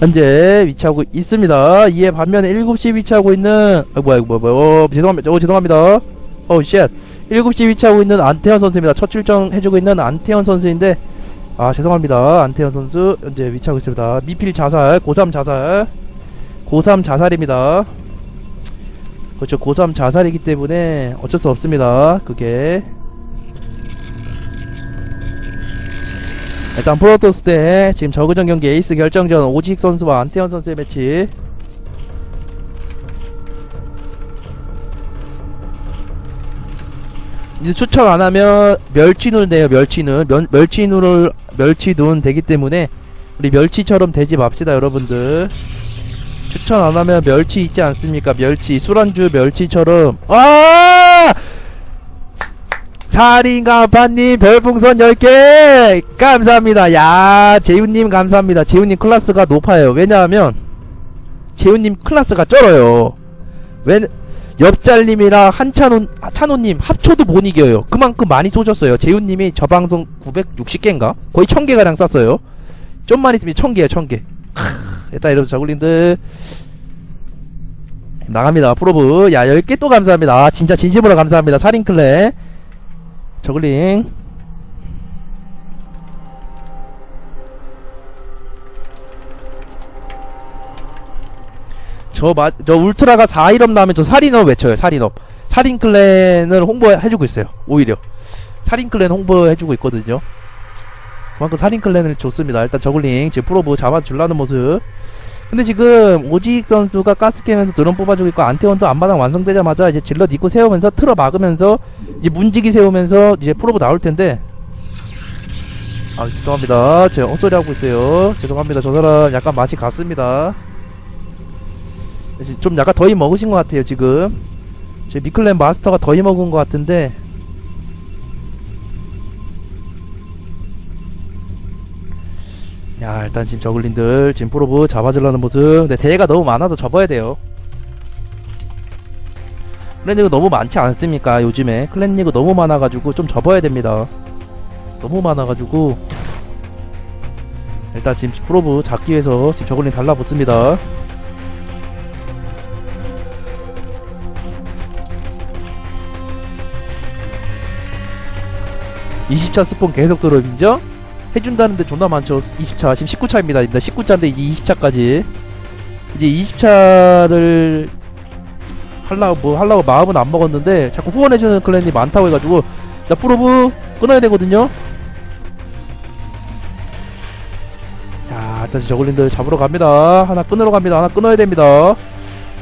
현재 위치하고 있습니다. 이에 반면에 7시 위치하고 있는 아 뭐야 이거 뭐야 뭐야 어, 죄송합니다. 어, 죄송합니다. 어 쉣. 7시 위치하고 있는 안태현 선수입니다. 첫 출정 해주고 있는 안태현 선수인데 아 죄송합니다. 안태현 선수 현재 위치하고 있습니다. 미필 자살, 고3 자살, 고3 자살입니다. 그렇죠. 고3 자살이기 때문에 어쩔 수 없습니다. 그게 일단 프로토스 때 지금 저그전 경기 에이스 결정전 오직 선수와 안태현 선수의 매치. 이제 추천 안 하면 멸치눈 돼요 멸치눈. 멸, 멸치눈을 멸치눈 되기 때문에 우리 멸치처럼 되지 맙시다 여러분들. 추천 안 하면 멸치 있지 않습니까? 멸치 술안주 멸치처럼. 아 살인가파님? 별풍선 10개! 감사합니다. 야 재훈님 감사합니다. 재훈님 클래스가 높아요. 왜냐하면 재훈님 클래스가 쩔어요. 왜 옆잘님이랑 한찬호 찬호님 합쳐도 못 이겨요. 그만큼 많이 쏘셨어요. 재훈님이 저 방송 960개인가? 거의 1000개가량 쐈어요. 좀만 있으면 1000개야 1000개. 일단 이러면 저글링들 나갑니다 프로브. 야 10개 또 감사합니다. 아 진짜 진심으로 감사합니다. 살인클레 저글링. 저, 마, 저 울트라가 4일업 나오면 저 살인업 외쳐요 살인업. 살인클랜을 홍보해주고 있어요 오히려. 살인클랜 홍보해주고 있거든요. 그만큼 살인클랜을 좋습니다. 일단 저글링 지금 프로브 잡아줄라는 모습 근데 지금 오직 선수가 가스캠에서 드론 뽑아주고 있고 안태원도 앞마당 완성되자마자 이제 질럿 입고 세우면서 틀어 막으면서 이제 문지기 세우면서 이제 프로브 나올 텐데. 아 죄송합니다. 제가 헛소리 하고 있어요. 죄송합니다. 저 사람 약간 맛이 갔습니다. 좀 약간 더위 먹으신 것 같아요 지금. 제 미클랜 마스터가 더위 먹은 것 같은데 야 일단 지금 저글린들 지금 프로브 잡아주려는 모습. 근데 대회가 너무 많아서 접어야 돼요. 클랜리그 너무 많지 않습니까 요즘에? 클랜리그 너무 많아가지고 좀 접어야 됩니다. 너무 많아가지고. 일단 지금 프로브 잡기 위해서 지금 저글린 달라붙습니다. 20차 스폰 계속 들어 인정? 해준다는데 존나 많죠. 20차 지금 19차입니다. 19차인데 이제 20차까지. 이제 20차를 할라고 뭐 할라고 마음은 안 먹었는데 자꾸 후원해주는 클랜이 많다고 해가지고 나 프로브 끊어야 되거든요. 야 다시 저글린들 잡으러 갑니다. 하나 끊으러 갑니다. 하나 끊어야 됩니다.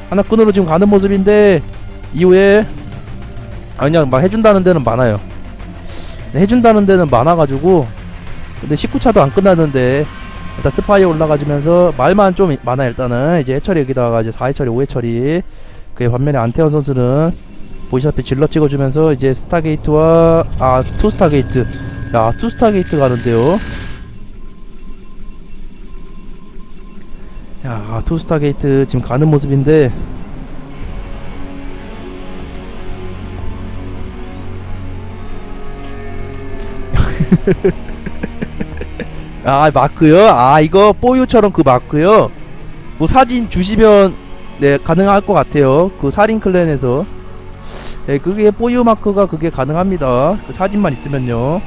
하나 끊으러 지금 가는 모습인데 이후에 아 그냥 막 해준다는 데는 많아요. 해준다는 데는 많아가지고 근데 19차도 안 끝났는데 일단 스파이 올라가주면서 말만 좀 많아 일단은. 이제 해처리 여기다가 이제 4회 처리 5회 처리 그에 반면에 안태원 선수는 보이시다시피 질러 찍어주면서 이제 스타게이트와 아 투스타게이트. 야 투스타게이트 가는데요. 야 투스타게이트 지금 가는 모습인데 아 마크요? 아 이거 뽀유처럼 그 마크요? 뭐 사진 주시면 네 가능할 것 같아요. 그 살인 클랜에서. 네 그게 뽀유 마크가 그게 가능합니다. 그 사진만 있으면요.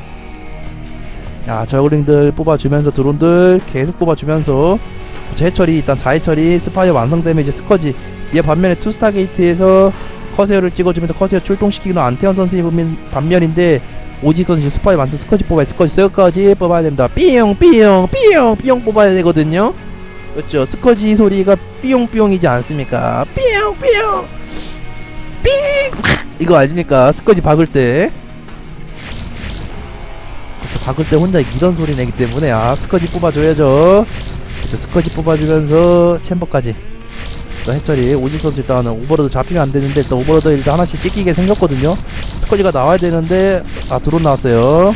야 저글링들 뽑아주면서 드론들 계속 뽑아주면서 재해처리 일단 4해처리 스파이어 완성되면 이제 스커지. 얘 반면에 투스타 게이트에서 커세어를 찍어주면서 커세어 출동시키기는 안태현 선수의 반면인데 오직 선수 스파이 완성 스커지 뽑아야 스커지 스커지 뽑아야 됩니다. 삐용 삐용 삐용 삐용 뽑아야 되거든요. 그렇죠. 스커지 소리가 삐용 삐용이지 않습니까? 삐용 삐용 삥 이거 아닙니까? 스커지 박을 때. 그렇죠. 박을 때 혼자 이런 소리 내기 때문에 아 스커지 뽑아줘야죠. 그렇죠. 스커지 뽑아주면서 챔버까지. 또 해처리 오직 선수 일단은 오버로드 잡히면 안 되는데 일단 오버로드 일단 하나씩 찍히게 생겼거든요 스커지가 나와야 되는데 아 드론 나왔어요.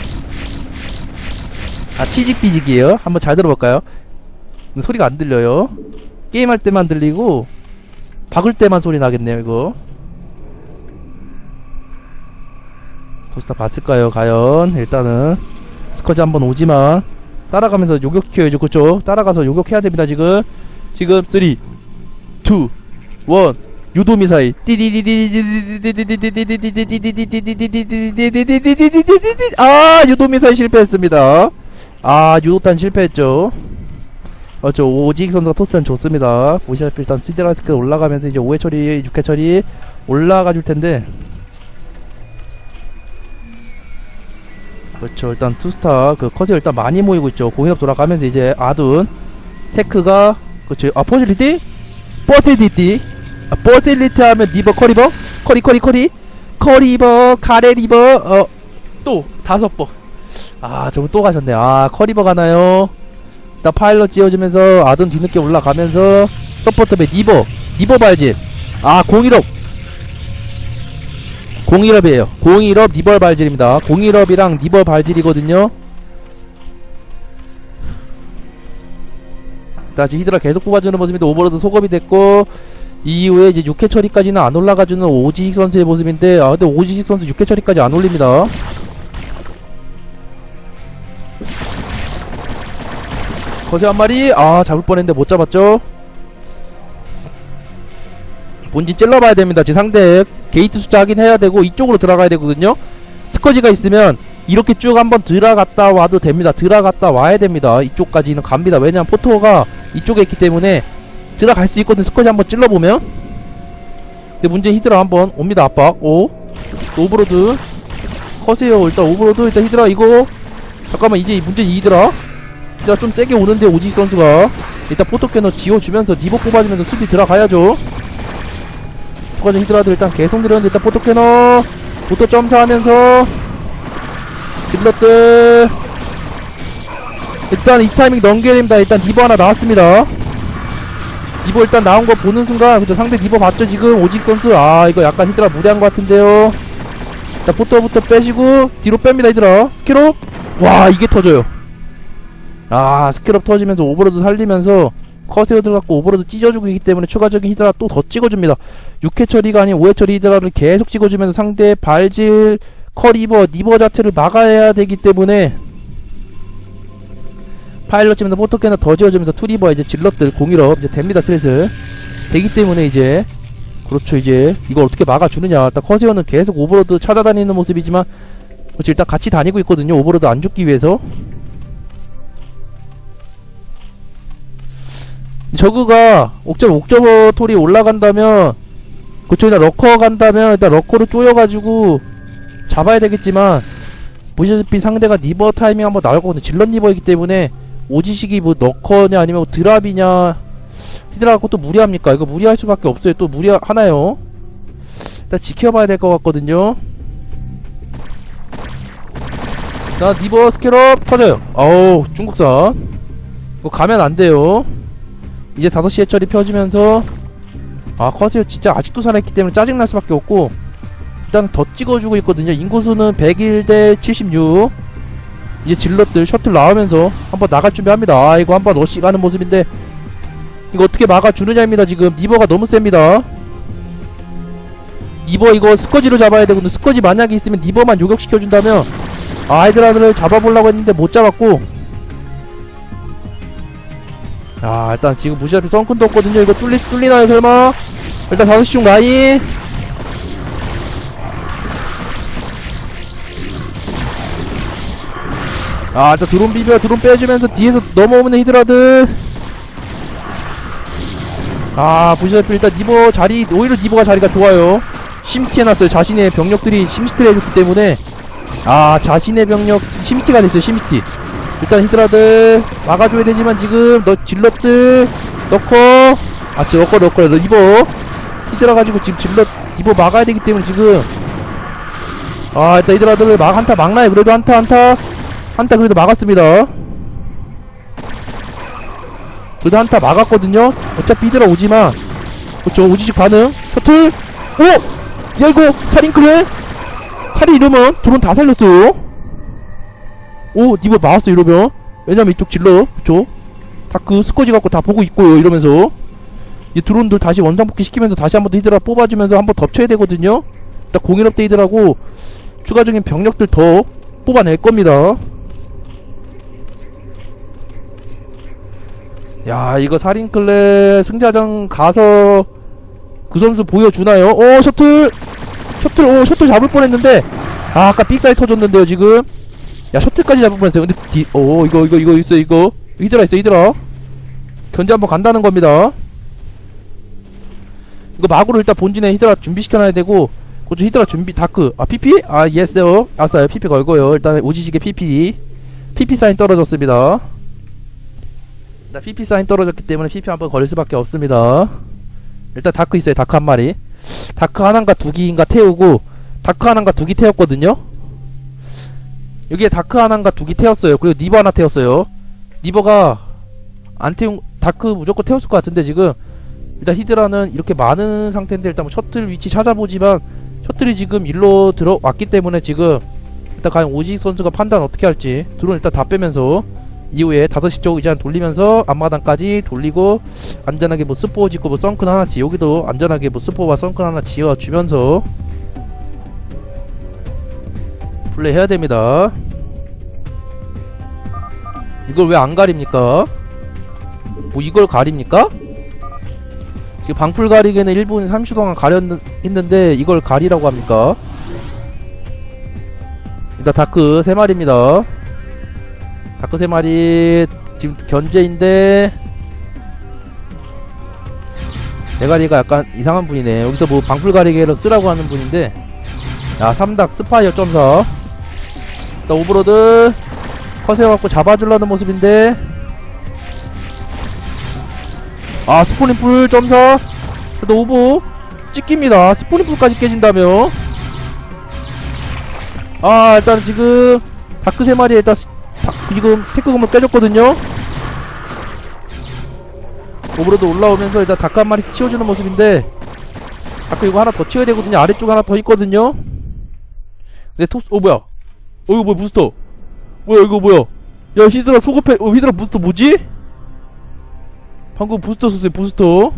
아 피직피직이에요? 한번 잘 들어볼까요? 근데 소리가 안 들려요. 게임할 때만 들리고 박을 때만 소리 나겠네요 이거. 도스타 봤을까요? 과연 일단은. 스커지 한번 오지만 따라가면서 요격해야죠 그쪽. 따라가서 요격해야 됩니다 지금. 지금 3 2 1 유도 미사일. 아 유도 미사일 실패했습니다 아 유도탄 실패했죠 어저 오직 선수가 토스는 좋습니다 보시다시피 일단 시드라스크 올라가면서 이제 5회 처리 6회 처리 올라가 줄 텐데 그렇죠 일단 투스타 그 컷이 일단 많이 모이고 있죠 공인업 돌아가면서 이제 아둔 테크가 그렇죠 아 포질리티 포질리티 아, 포질리티 하면 리버 커리버? 커리 커리 커리? 커리버 카레 리버? 어 또 다섯 번아 저분 또 가셨네. 아 커리버 가나요? 일단 파일럿 지어주면서 아둔 뒤늦게 올라가면서 서포터배 리버 리버 발질. 아 공일업. 공일업이에요. 공일업 니벌 발질입니다. 공일업이랑 니벌 발질이거든요. 자, 지금 히드라 계속 뽑아주는 모습인데 오버로드 소급이 됐고 이후에 이제 6회 처리까지는 안 올라가주는 오지식 선수의 모습인데 아 근데 오지식 선수 6회 처리까지 안 올립니다. 거세 한 마리 아 잡을 뻔했는데 못 잡았죠. 본진 찔러봐야 됩니다. 제 상대 게이트 숫자 확인해야 되고 이쪽으로 들어가야 되거든요. 스커지가 있으면 이렇게 쭉 한번 들어갔다 와도 됩니다. 들어갔다 와야 됩니다. 이쪽까지는 갑니다. 왜냐면 포토가 이쪽에 있기 때문에 들어갈 수 있거든. 스커지 한번 찔러보면. 근데 문제 히드라 한번 옵니다. 압박. 오. 오브로드. 커세요. 일단 오브로드. 일단 히드라 이거. 잠깐만 이제 문제 이드라. 히드라 좀 세게 오는데 오지 선수가. 일단 포토캐너 지워주면서 니버 뽑아주면서 수비 들어가야죠. 추가적 히드라들 일단 계속 내렸는데 일단 포토캐너 포토 점사하면서 질럿들 일단 이 타이밍 넘겨야 됩니다 일단 니버 하나 나왔습니다 니버 일단 나온 거 보는 순간 그죠? 상대 니버 봤죠 지금? 오직 선수. 아 이거 약간 히드라 무리한 것 같은데요. 자 포토부터 빼시고 뒤로 뺍니다 히드라. 스키롭 와 이게 터져요. 아 스키롭 터지면서 오버로드 살리면서 커세어 들어갖고 오버로드 찢어주고 있기 때문에 추가적인 히드라 또 더 찍어줍니다. 6회 처리가 아닌 5회 처리 히드라를 계속 찍어주면서 상대 발질 커리버 니버 자체를 막아야 되기 때문에 파일럿 치면서 포토캐너 더 지어주면서 투리버 이제 질럿들 공일업 이제 됩니다 슬슬. 되기 때문에 이제 그렇죠 이제 이걸 어떻게 막아주느냐. 일단 커세어는 계속 오버로드 찾아다니는 모습이지만 그렇죠 일단 같이 다니고 있거든요 오버로드 안 죽기 위해서. 저그가 옥저버 옥저버 톨이 올라간다면 그쪽 일단 러커 간다면 일단 러커로 쪼여가지고 잡아야 되겠지만 보시다시피 상대가 니버 타이밍 한번 나올 거거든요. 질럿 니버이기 때문에 오지식이 뭐 러커냐 아니면 뭐 드랍이냐 히드라가 또 무리합니까? 이거 무리할 수밖에 없어요. 또 무리하나요? 일단 지켜봐야 될 것 같거든요. 자 니버 스캐럽 터져요. 어우 중국산 이거 가면 안 돼요. 이제 5시에 처리 펴지면서. 아 커세어 진짜 아직도 살아있기 때문에 짜증날 수밖에 없고. 일단 더 찍어주고 있거든요. 인구수는 101 대 76 이제 질럿들 셔틀 나오면서 한번 나갈 준비합니다. 아 이거 한번 러시 가는 모습인데 이거 어떻게 막아주느냐입니다 지금. 니버가 너무 셉니다. 니버 이거 스커지로 잡아야 되거든요. 스커지 만약에 있으면 니버만 요격시켜준다면 아이드라를 잡아보려고 했는데 못 잡았고. 아 일단 지금 무시하피 썬큰도 없거든요. 이거 뚫리, 뚫리나요 설마? 일단 5시 중 라인 아 일단 드론 비벼 드론 빼주면서 뒤에서 넘어오는 히드라들. 아 보시다시피 일단 니버 자리 오히려 니버가 자리가 좋아요. 심티 해놨어요. 자신의 병력들이 심시티를 해줬기 때문에. 아 자신의 병력 심시티가 됐어요 심시티. 일단 히드라들 막아줘야 되지만 지금 너 질럿들 넣고. 아 저 넣고 넣고 너 리버 히드라 가지고 지금 질럿 리버 막아야 되기 때문에 지금. 아 일단 히드라들을 막 한타 막나요? 그래도 한타 한타 한타 그래도 막았습니다. 그래도 한타 막았거든요. 어차피 히드라 오지만 그쵸 오지직 반응. 셔틀. 오! 야 이거 살인클레 살인 이러면 드론 다 살렸어요. 오 니버 막았어 이러면. 왜냐면 이쪽 질러. 그쵸 다크 스쿼지 갖고 다 보고 있고요 이러면서. 이 드론들 다시 원상복귀 시키면서 다시 한번 더 히드라 뽑아주면서 한번 덮쳐야 되거든요. 일단 공인업 데이드라고 추가적인 병력들 더 뽑아낼 겁니다 야 이거 살인클레 승자전 가서 그 선수 보여주나요? 어 셔틀! 셔틀 오 셔틀 잡을 뻔했는데. 아 아까 빅사이 터졌는데요 지금. 야 셔틀까지 잡을 뻔했어요. 근데 디, 오 이거 이거 이거 있어 이거. 히드라 있어 히드라 견제 한번 간다는 겁니다. 이거 마구로 일단 본진에 히드라 준비시켜놔야 되고 그쪽 히드라 준비 다크. 아 PP? 아 예스요. 아싸요. PP 걸고요. 일단 오지지게 PP PP 사인 떨어졌습니다 일단 PP 사인 떨어졌기 때문에 PP 한번 걸릴 수밖에 없습니다. 일단 다크 있어요 다크 한 마리. 다크 하나인가 두 기인가 태우고 다크 하나인가 두 기 태웠거든요? 여기에 다크 하나인가 두 기 태웠어요. 그리고 니버 하나 태웠어요. 니버가 안 태운 다크 무조건 태웠을 것 같은데 지금. 일단 히드라는 이렇게 많은 상태인데 일단 뭐 셔틀 위치 찾아보지만 셔틀이 지금 일로 들어왔기 때문에 지금 일단 과연 오직 선수가 판단 어떻게 할지 드론 일단 다 빼면서 이후에 5시 쪽 이제 돌리면서 앞마당까지 돌리고 안전하게 뭐 스포 짓고 뭐 썬큰 하나 지 여기도 안전하게 뭐 스포와 썬큰 하나 지어주면서 플레이 해야 됩니다 이걸 왜 안 가립니까? 뭐 이걸 가립니까? 지금 방풀 가리개는 1분 30초 동안 가렸는데 이걸 가리라고 합니까? 일단 다크 3마리입니다 다크 3마리 지금 견제인데 대가리가 약간 이상한 분이네. 여기서 뭐 방풀 가리개로 쓰라고 하는 분인데. 야 3닥 스파이어 점사. 일단 오브로드 커세어갖고 잡아주려는 모습인데. 아 스포닝풀 점사. 그래도 오버 찍힙니다. 스포닝풀까지 깨진다며. 아 일단 지금 다크 세 마리 일단 지금 건물 깨졌거든요. 오브로드 올라오면서 일단 다크 한 마리 치워주는 모습인데 다크 이거 하나 더 치워야 되거든요. 아래쪽 하나 더 있거든요. 근데 토스 어 뭐야? 어 이거 뭐야 부스터? 뭐야 이거 뭐야? 야 히드라 소급해 어 히드라 부스터 뭐지? 방금 부스터 썼어요 부스터.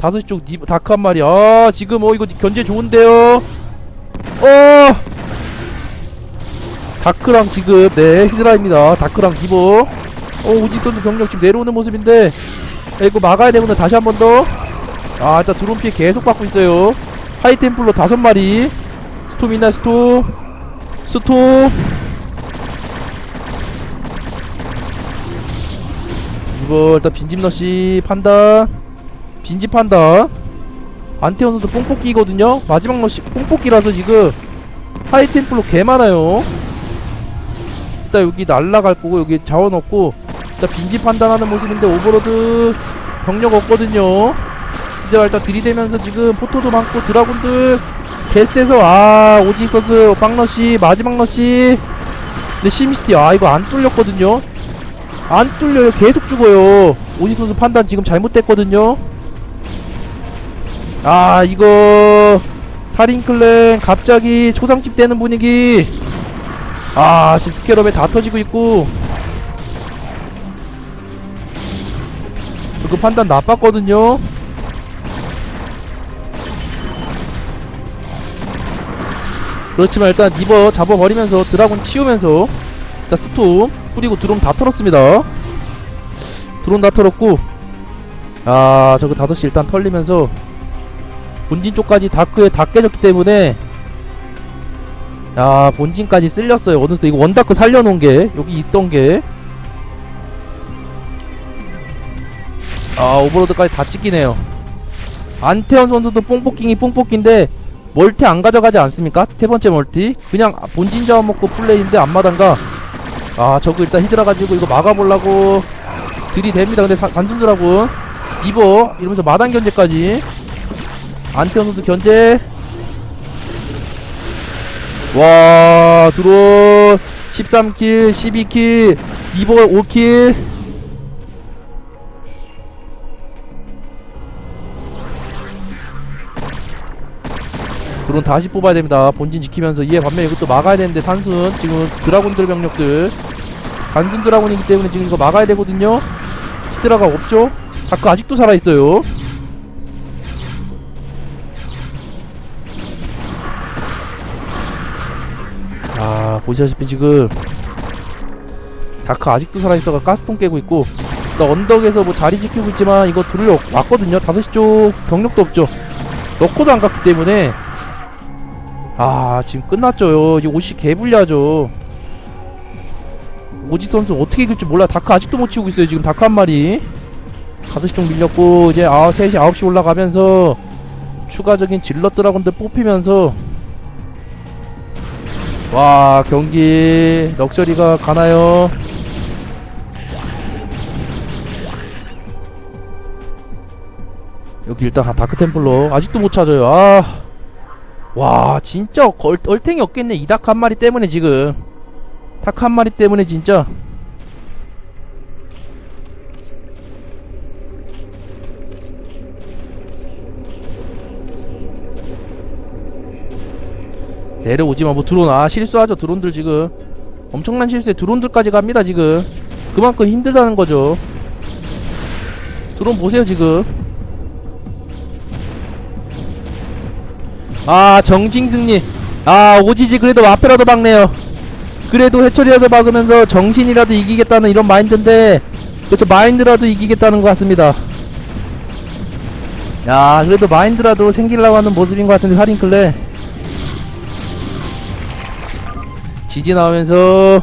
다섯 쪽 니, 다크 한 마리. 아 지금 어 이거 견제 좋은데요? 어 다크랑 지금 네 히드라입니다. 다크랑 기보. 어 오직선수 병력 지금 내려오는 모습인데 야, 이거 막아야 되구나 다시 한 번 더 아 일단 드론 피해 계속 받고 있어요. 하이템플로 다섯 마리. 스톰 있나 스톰? 스톰. 이거 일단 빈집너씨 판단 빈집 판단 안태원 선수 뽕뽑기거든요. 마지막 러시 뽕뽑기라서 지금 하이템플로 개 많아요 일단 여기 날라갈 거고 여기 자원 없고 일단 빈집 판단하는 모습인데 오버로드 병력 없거든요. 이제 일단 들이대면서 지금 포토도 많고 드라군들 개쎄서 아 오직 선수 빵러시 마지막 러시 근데 심시티 아 이거 안 뚫렸거든요. 안 뚫려요. 계속 죽어요. 오직 선수 판단 지금 잘못됐거든요. 아 이거 살인클랜 갑자기 초상집 되는 분위기 아 지금 스케럽에 다 터지고 있고. 그 판단 나빴거든요. 그렇지만 일단 리버 잡아버리면서 드라곤 치우면서 일단 스톰 뿌리고 드론 다 털었습니다. 드론 다 털었고. 아 저거 5시 일단 털리면서 본진 쪽까지 다크에 다 깨졌기 때문에 야 본진까지 쓸렸어요. 어느새 이거 원다크 살려놓은 게 여기 있던 게아 오버로드까지 다 찍히네요. 안태현 선수도 뽕뽑기이 뽕뽑기인데 멀티 안 가져가지 않습니까? 세 번째 멀티. 그냥 본진 잡아먹고 플레이인데 앞마당가. 아 저거 일단 히드라 가지고 이거 막아보려고 들이댑니다. 근데 사- 단순 드라고 이버 이러면서 마당 견제까지. 안태현 선수 견제 와 드론 13킬 12킬 이버 5킬 드론 다시 뽑아야 됩니다. 본진 지키면서 이에 반면 이것도 막아야 되는데 단순 지금 드라군들 병력들 단순 드라군이기 때문에 지금 이거 막아야 되거든요. 히드라가 없죠? 다크 아직도 살아있어요. 보시다시피 지금 다크 아직도 살아있어가 가스통 깨고 있고 일단 언덕에서 뭐 자리 지키고 있지만 이거 둘러 왔거든요. 5시 쪽 병력도 없죠. 넣고도 안 갔기 때문에. 아 지금 끝났죠 이제 옷이 개불리하죠. 오지 선수 어떻게 이길지 몰라. 다크 아직도 못 치우고 있어요 지금 다크 한 마리. 5시 쪽 밀렸고 이제 아 3시 9시 올라가면서 추가적인 질럿 드라곤들 뽑히면서 와 경기 럭셔리가 가나요? 여기 일단 다크 템플러 아직도 못 찾아요. 아 와 진짜 얼, 얼탱이 없겠네. 이 닭 한 마리 때문에 지금. 닭 한 마리 때문에 진짜 내려오지마 뭐 드론. 아 실수하죠. 드론들 지금. 엄청난 실수에 드론들까지 갑니다 지금. 그만큼 힘들다는 거죠. 드론 보세요 지금. 아 정징승리 아 오지지 그래도 앞에라도 막네요. 그래도 해처리라도 막으면서 정신이라도 이기겠다는 이런 마인드인데 그렇죠. 마인드라도 이기겠다는 것 같습니다. 야 그래도 마인드라도 생기려고 하는 모습인 것 같은데 살인클레 지지 나오면서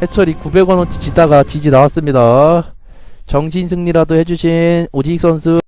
해철이 900원어치 지다가 지지 나왔습니다. 정신 승리라도 해주신 오지익 선수